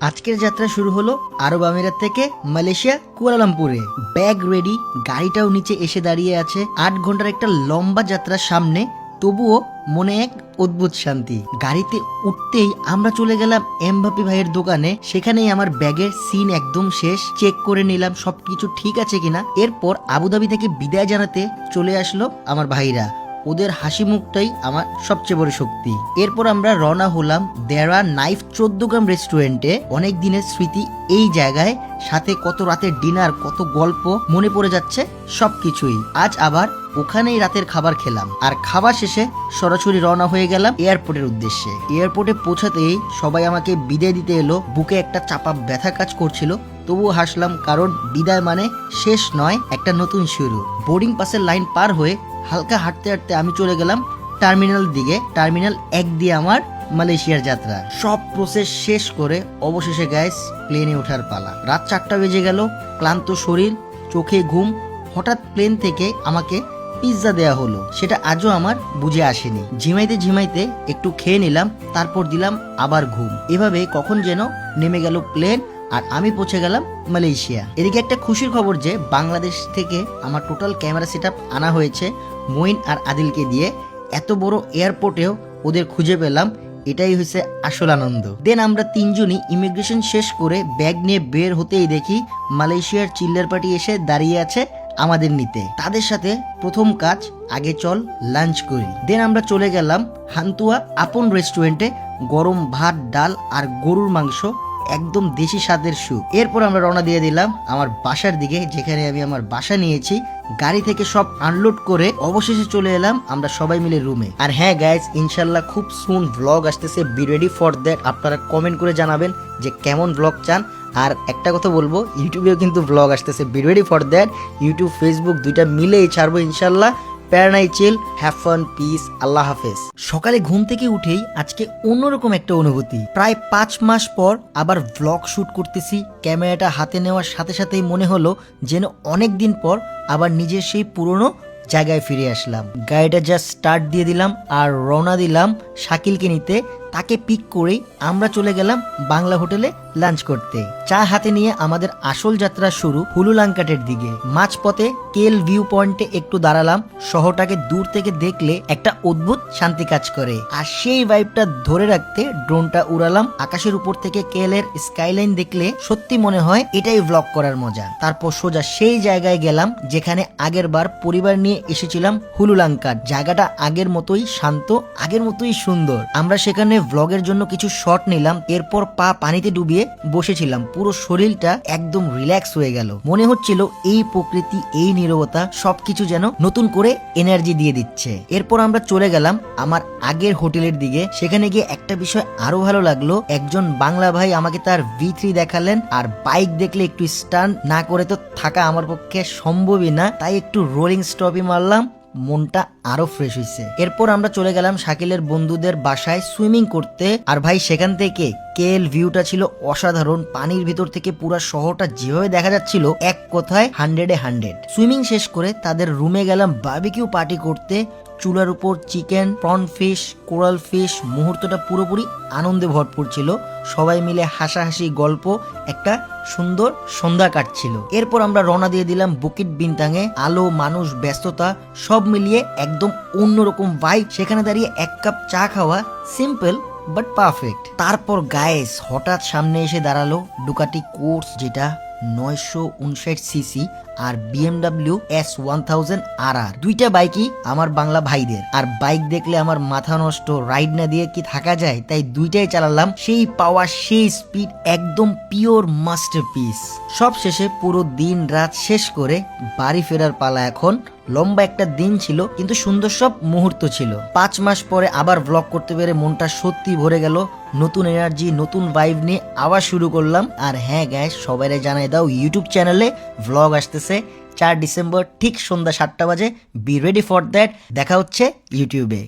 আজকের যাত্রা শুরু হলো আরব আমিরাত থেকে মালয়েশিয়া, কুয়ালালামপুরে। ব্যাগ রেডি, গাড়িটাও নিচে এসে দাঁড়িয়ে আছে। আট ঘণ্টার একটা লম্বা যাত্রার সামনে তবুও মনে এক অদ্ভুত শান্তি। গাড়িতে উঠতেই আমরা চলে গেলাম এমভাপি ভাইয়ের দোকানে। সেখানেই আমার ব্যাগের সিন একদম শেষ। চেক করে নিলাম সবকিছু ঠিক আছে কিনা। এরপর আবুধাবি থেকে বিদায় জানাতে চলে আসলো আমার ভাইরা। ওদের হাসি মুখটাই আমার সবচেয়ে বড় শক্তি। এরপর আমরা রওনা হলাম দেরা নাইফ চোদ্দ গ্রাম রেস্টুরেন্টে। অনেক দিনের স্মৃতি এই জায়গায়। সাথে কত রাতের ডিনার, কত গল্প, মনে পড়ে যাচ্ছে সবকিছুই। আজ আবার ওখানেই রাতের খাবার খেলাম। আর খাবার শেষে সরাসরি রওনা হয়ে গেলাম এয়ারপোর্টের উদ্দেশ্যে। এয়ারপোর্টে পৌঁছাতেই সবাই আমাকে বিদায় দিতে এলো। বুকে একটা চাপা ব্যথা কাজ করছিল, তবুও হাসলাম কারণ বিদায় মানে শেষ নয়, একটা নতুন শুরু। বোর্ডিং পাসের লাইন পার হয়ে হালকা হাঁটতে হাঁটতে আমি চলে গেলাম টার্মিনাল দিকে। টার্মিনাল এক দিয়ে আমার মালয়েশিয়ার যাত্রা। সব প্রসেস শেষ করে অবশেষে গ্যাস প্লেনে ওঠার পালা। রাত চারটা বেজে গেল, ক্লান্ত শরীর, চোখে ঘুম। হঠাৎ প্লেন থেকে আমাকে পিৎজা দেয়া হলো। সেটা আজও আমার বুঝে আসেনি। ঝিমাইতে ঝিমাইতে একটু খেয়ে নিলাম, তারপর দিলাম আবার ঘুম। এভাবে কখন যেন নেমে গেল প্লেন আর আমি পৌঁছে গেলাম মালয়েশিয়া। এদিকে একটা খুশির খবর যে, বাংলাদেশ থেকে আমার টোটাল ক্যামেরা সেট আনা হয়েছে মইন আর আদিলকে দিয়ে। এত বড় এয়ারপোর্টেও ওদের খুঁজে পেলাম, এটাই হচ্ছে আসল আনন্দ। দেন আমরা তিনজনই ইমিগ্রেশন শেষ করে ব্যাগ নিয়ে বের হতেই দেখি মালয়েশিয়ার চিল্লার পার্টি এসে দাঁড়িয়ে আছে আমাদের নিতে। তাদের সাথে প্রথম কাজ, আগে চল লাঞ্চ করি। দেন আমরা চলে গেলাম হান্তুয়া আপন রেস্টুরেন্টে গরম ভাত, ডাল আর গরুর মাংস একদম দেশি স্বাদের স্যুপ। এরপর আমরা রওনা দিয়ে দিলাম আমার বাসার দিকে, যেখানে আমি আমার বাসা নিয়েছি। গাড়ি থেকে সব আনলোড করে অবশেষে চলে এলাম আমরা সবাই মিলে রুমে আর হ্যাঁ গাইজ ইনশাল্লাহ খুব সুন ভ্লগ আসতেছে। বি রেডি ফর দ্যাট আপনারা কমেন্ট করে জানাবেন যে কেমন ভ্লগ চান। আর একটা কথা বলব ইউটিউবেও কিন্তু ভ্লগ আসতেছে। Be ready for that YouTube Facebook দুইটা মিলেই ছাড়বো ইনশাল্লাহ। প্যারানাই চিল, হ্যাভ ফান, পিস, আল্লাহ হাফেজ। সকালে ঘুম থেকে উঠেই আজকে অন্যরকম একটা অনুভূতি। প্রায় পাঁচ মাস পর আবার ভ্লগ শ্যুট করতেছি। ক্যামেরাটা হাতে নেওয়ার সাথে সাথেই মনে হলো যেন অনেক দিন পর আবার নিজের সেই পুরনো জায়গায় ফিরে আসলাম। গাড়িটা জাস্ট স্টার্ট দিয়ে দিলাম আর রওনা দিলাম শাকিলকে নিতে। তাকে পিক করেই আমরা চলে গেলাম বাংলা হোটেলে লাঞ্চ করতে। চা হাতে নিয়ে আমাদের আসল যাত্রা শুরু হুলুলাঙ্কাটের দিকে। মাঝপথে কেল ভিউ পয়েন্টে একটু দাঁড়ালাম, শহরটাকে দূর থেকে দেখলে একটা অদ্ভুত শান্তি কাজ করে। আর সেই ভাইবটা ধরে রাখতে ড্রোনটা উড়ালাম, আকাশের উপর থেকে কেলের স্কাইলাইন দেখলে সত্যি মনে হয় এটাই ভ্লগ করার মজা। তারপর সোজা সেই জায়গায় গেলাম, যেখানে আগের বার পরিবার নিয়ে এসেছিলাম হুলুলাঙ্কাট জায়গাটা আগের মতোই শান্ত, আগের মতোই সুন্দর। আমরা সেখানে ভ্লগের জন্য কিছু শট নিলাম, এরপর পা পানিতে ডুবিয়ে বসেছিলাম। পুরো শরীরটা একদম রিল্যাক্স হয়ে গেল। মনে হচ্ছিল এই প্রকৃতি, এই নীরবতা সবকিছু যেন নতুন করে এনার্জি দিয়ে দিচ্ছে। এরপর আমরা চলে গেলাম আমার আগের হোটেলের দিকে। সেখানে গিয়ে একটা বিষয় আরও ভালো লাগল। একজন বাংলা ভাই আমাকে তার ভি থ্রি দেখালেন, আর বাইক দেখলে একটু স্টান না করে তো থাকা আমার পক্ষে সম্ভবই না। তাই একটু রোলিং স্টপই মারলাম। মনটা আরও ফ্রেশ হয়েছে এরপর আমরা চলে গেলাম শাকিলের বন্ধুদের বাসায় সুইমিং করতে। আর ভাই, সেখান থেকে কেল ভিউটা ছিল অসাধারণ। পানির ভিতর থেকে পুরো শহরটা যেভাবে দেখা যাচ্ছিল, এক কথায় হান্ড্রেডে হান্ড্রেড সুইমিং শেষ করে তাদের রুমে গেলাম বাবিকিউ পার্টি করতে। চুলার উপর chicken, prawn fish, coral fish, মুহূর্তটা পুরোপুরি আনন্দে ভরপুর ছিল। সবাই মিলে হাসাহাসি গল্প, একটা সুন্দর সন্ধ্যা কাটছিল। এরপর আমরা রওনা দিয়ে দিলাম বুকিট বিনতাঙে আলো, মানুষ, ব্যস্ততা, সব মিলিয়ে একদম অন্যরকম ভাইব সেখানে দাঁড়িয়ে এক কাপ চা খাওয়া সিম্পল বাট পারফেক্ট তারপর গায়েস হঠাৎ সামনে এসে দাঁড়াল ডুকাটি কোর্স যেটা নয়শো উনষাট সিসি আর BMW S one thousand R R দুইটা বাইকই আমার বাংলা ভাইদের। আর বাইক দেখলে আমার মাথা নষ্ট রাইড না দিয়ে কি থাকা যায়? তাই দুইটাই চালালাম। সেই পাওয়ার, সেই স্পিড একদম পিওর মাস্টারপিস সব শেষে পুরো দিন রাত শেষ করে বাড়ি ফেরার পালা এখন। লম্বা একটা দিন ছিল, কিন্তু সুন্দর সব মুহূর্ত ছিল। পাঁচ মাস পরে আবার ব্লগ করতে পেরে মনটা সত্যি ভরে গেল। নতুন এনার্জি নতুন ভাইব নিয়ে আবার শুরু করলাম। আর হ্যাঁ গ্যাস সবাই জানাই দাও ইউটিউব চ্যানেলে ভ্লগ আসতেছে। চার ডিসেম্বর ঠিক সন্ধ্যা সাতটা বাজে। বি রেডি ফর দ্যাট দেখা হচ্ছে ইউটিউবে।